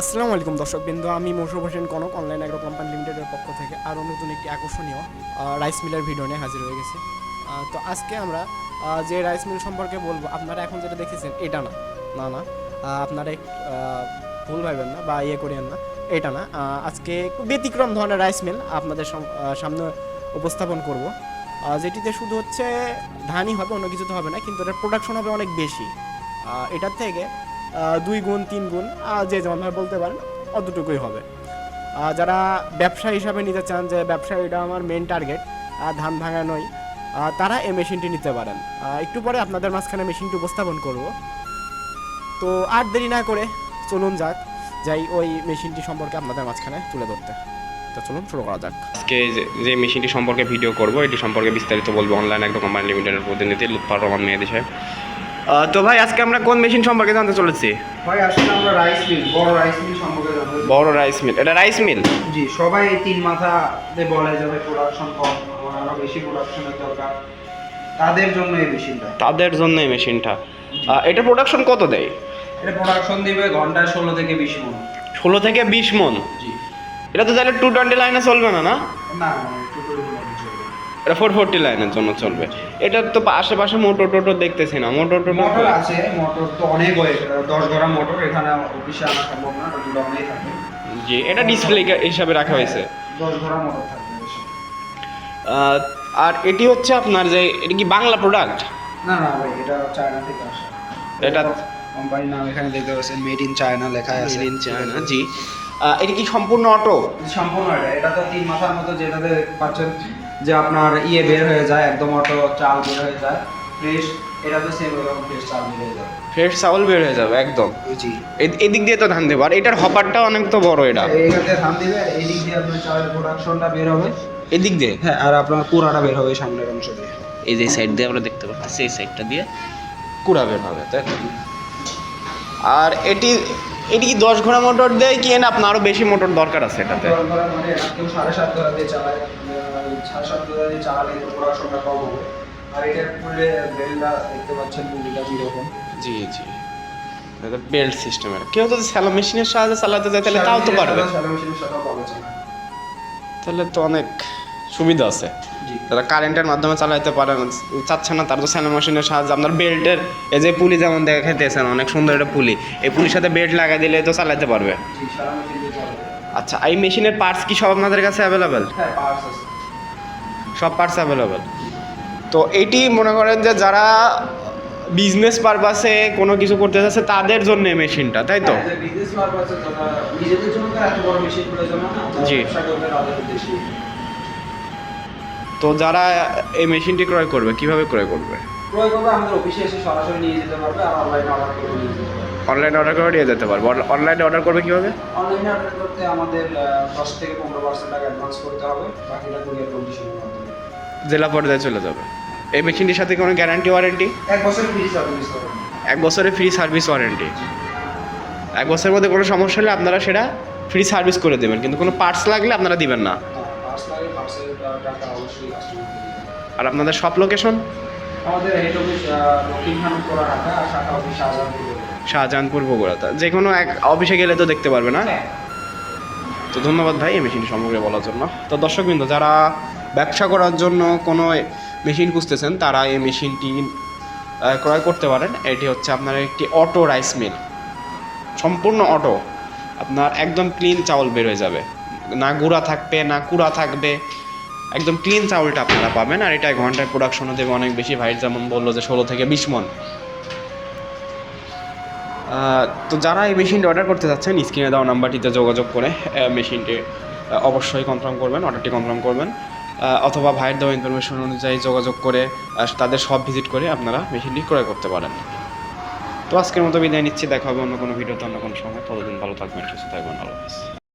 আসসালামু আলাইকুম দর্শক বিন্দু আমি Mousum Hossain Kanak online agro company লিমিটেডের পক্ষ থেকে আরও নতুন একটি আকর্ষণীয় রাইস মিলের ভিডিও নিয়ে হাজির হয়ে গেছি। তো আজকে আমরা যে রাইস মিল সম্পর্কে বলব, আপনারা এখন যেটা দেখেছেন, এটা না না না আপনারা ভুল ভাবেন না বা ইয়ে করিয়েন না, এটা না আজকে ব্যতিক্রম ধরনের রাইস মিল আপনাদের সামনে উপস্থাপন করব। যেটিতে শুধু হচ্ছে ধানই হবে, অন্য কিছু তো হবে না, কিন্তু এটার প্রোডাকশন হবে অনেক বেশি। এটার থেকে দুই গুণ তিন গুণ যে যেমনভাবে বলতে পারেন অতটুকুই হবে। যারা ব্যবসা হিসাবে নিতে চান যে ব্যবসা এটা আমার মেন টার্গেট ধান ভাঙানোই আহ, তারা এই মেশিনটি নিতে পারেন। একটু পরে আপনাদের মাঝখানে মেশিনটি উপস্থাপন করব। তো আর দেরি না করে চলুন যাক যাই ওই মেশিনটি সম্পর্কে আপনাদের মাঝখানে তুলে ধরতে। তো চলুন শুরু করা যাক। আজকে যে- মেশিনটি সম্পর্কে ভিডিও করব এটি সম্পর্কে বিস্তারিত বলব। অনলাইন একটা কোম্পানি লিমিটেডের প্রতিনিধি লুৎফার রহমান মেহেদি তো ভাই আজকে আমরা কোন মেশিন সম্পর্কে জানতে চলেছি? ভাই আসলে আমরা রাইস মিল বড় রাইস মিল সম্পর্কে জানতে বড় রাইস মিল এটা রাইস মিল জি সবাই তিন মাথাতে বলে যাবে প্রোডাকশন কম আমার বেশি প্রোডাকশনের দরকার। তাদের জন্য এই মেশিনটা তাদের জন্য এই মেশিনটা এটা প্রোডাকশন কত দেয়? এটা প্রোডাকশন দিবে ঘন্টায় ষোলো থেকে বিশ মন। ষোলো থেকে বিশ মন? জি। এটা তো তাহলে টু টোয়েন্টি লাইনে চলবে না না? না এটা ফোর ফোরটি লাইনের জন্য চলবে। এটা তো আশেপাশে মোটর টোটো দেখতেছি না। মোটর টোটর মোটর আছে মোটর তো অনেক ওয়েট দশ গড়া মোটর এখানে অফিসে আনা সম্ভব না গুডাউনেই থাকে। জি এটা ডিসপ্লে হিসাবে রাখা হয়েছে। দশ গড়া মোটর থাকবে আর এটি হচ্ছে আপনার যে এটা কি বাংলা প্রোডাক্ট না না ভাই এটা চায়না থেকে আসে। এটা কোম্পানির নাম এখানে দেখতে পাচ্ছেন মেড ইন চায়না লেখা আছে। মেড ইন চায়না জি। এটা কি সম্পূর্ণ অটো সম্পূর্ণ এটা। এটা তো তিন মাথার মতো যেটাতে পাচ্ছেন যে আপনার ইয়ে বের হয়ে যায় একদম অটো চাল বের হয়ে যায় ফ্রেশ এটা তো সেম এরকম ফ্রেশ চাল বের হয়ে যায় ফ্রেশ চাউল বের হয়ে যাবে একদম। জি এদিক দিয়ে তো ধান দেবো আর এটার হপারটা অনেক তো বড় এটা। এইখান ধান দিবে এই দিক দিয়ে আপনার চালের প্রোডাকশনটা বের হবে। এদিক দিয়ে? হ্যাঁ আর আপনার পুরাটা বের হবে সামনের অংশ দিয়ে। এই যে সাইড দিয়ে আমরা দেখতে পাচ্ছি সেই সাইডটা দিয়ে কুড়া বের হবে তাই আর এটি এটি কি দশ ঘোড়া মোটর দেয় কি না আপনার আরও বেশি মোটর দরকার আছে এটাতে? সাড়ে সাত ধরা দিয়ে চালায়। সাড়ে সাত ধরা দিয়ে চালালে প্রোডাকশনটা কম হবে। আর এটা খুললে বেলটা দেখতে পাচ্ছেন মুভিটা কীরকম। জি জি। বেল্ট সিস্টেমের কেউ যদি স্যালো মেশিনের সাহায্যে চালাতে যায় তাহলে তাও তো পারবে। মেশিনের পাবে তাহলে তো অনেক সুবিধা আছে। যারা কারেন্টের মাধ্যমে চালাতে পারেন চাচ্ছে না তার তো স্যালো মেশিনের সাহায্যে। আপনার বেল্টের এই যে পুলি যেমন দেখাইতেছেন অনেক সুন্দর একটা পুলি। এই পুলির সাথে বেল্ট লাগাই দিলে তো চালাতে পারবে। আচ্ছা এই মেশিনের পার্টস কি সব আপনাদের কাছে অ্যাভেলেবেল হ্যাঁ পাওয়ার আছে। সব পার্টস অ্যাভেলেবেল তো এটি মনে করেন যে যারা বিজনেস পারপাসে কোনো কিছু করতে চাচ্ছে তাদের জন্য মেশিনটা তাই তো? হ্যাঁ, জি। তো যারা এই মেশিনটি ক্রয় করবে কীভাবে ক্রয় করবে? ক্রয় করবে আমাদের অফিসে এসে সরাসরি নিয়ে যেতে পারবে আর অনলাইনে অর্ডার করে নিয়ে যেতে পারবে। অনলাইনে অর্ডার করে দিয়ে যেতে পারব। অনলাইনে অর্ডার করবে কীভাবে? অনলাইনে অর্ডার করতে আমাদের দশ থেকে পনেরো পার্সেন্ট টাকা অ্যাডভান্স করতে হবে বাকিটা কুরিয়ার কন্ডিশনের মাধ্যমে। জেলা পর্যায়ে চলে যাবে। এই মেশিনটির সাথে কোনো গ্যারান্টি ওয়ারেন্টি এক বছর ফ্রি সার্ভিস এক বছরের ফ্রি সার্ভিস ওয়ারেন্টি এক বছরের মধ্যে কোনো সমস্যা হলে আপনারা সেটা ফ্রি সার্ভিস করে দেবেন কিন্তু কোনো পার্টস লাগলে আপনারা দিবেন না। আর আপনাদের সব লোকেশন আমাদের হেড অফিস ঢাকা শাখা অফিস শাহজাহানপুর বগুড়াতে যে কোনো এক অফিসে গেলে তো দেখতে পারবে না? হ্যাঁ। তো ধন্যবাদ ভাই এই মেশিনটি সম্পর্কে বলার জন্য। তো দর্শকবৃন্দ যারা ব্যবসা করার জন্য কোনো মেশিন খুঁজতেছেন, তারা এই মেশিনটি ক্রয় করতে পারেন। এটি হচ্ছে আপনার একটি অটো রাইস মিল। সম্পূর্ণ অটো। আপনার একদম ক্লিন চাউল বের হয়ে যাবে। না গুঁড়া থাকবে, না কুড়া থাকবে। একদম ক্লিন চাউলটা আপনারা পাবেন। আর এটা ঘন্টায় প্রোডাকশনও দেবে অনেক বেশি। ভাই যেমন বলল যে ষোলো থেকে বিশ মন। তো যারা এই মেশিনটি অর্ডার করতে যাচ্ছেন স্ক্রিনে দেওয়া নাম্বারটিতে যোগাযোগ করে মেশিনটি অবশ্যই কনফার্ম করবেন অর্ডারটি কনফার্ম করবেন। অথবা ভাইয়ের দেওয়া ইনফরমেশন অনুযায়ী যোগাযোগ করে তাদের সব ভিজিট করে আপনারা মেশিনটি ক্রয় করতে পারেন। তো আজকের মতো বিদায় নিচ্ছি, দেখা হবে অন্য কোনো ভিডিওতে, অন্য কোনো সময়। ততদিন ভালো থাকবেন, সুস্থ থাকবেন, আল্লাহ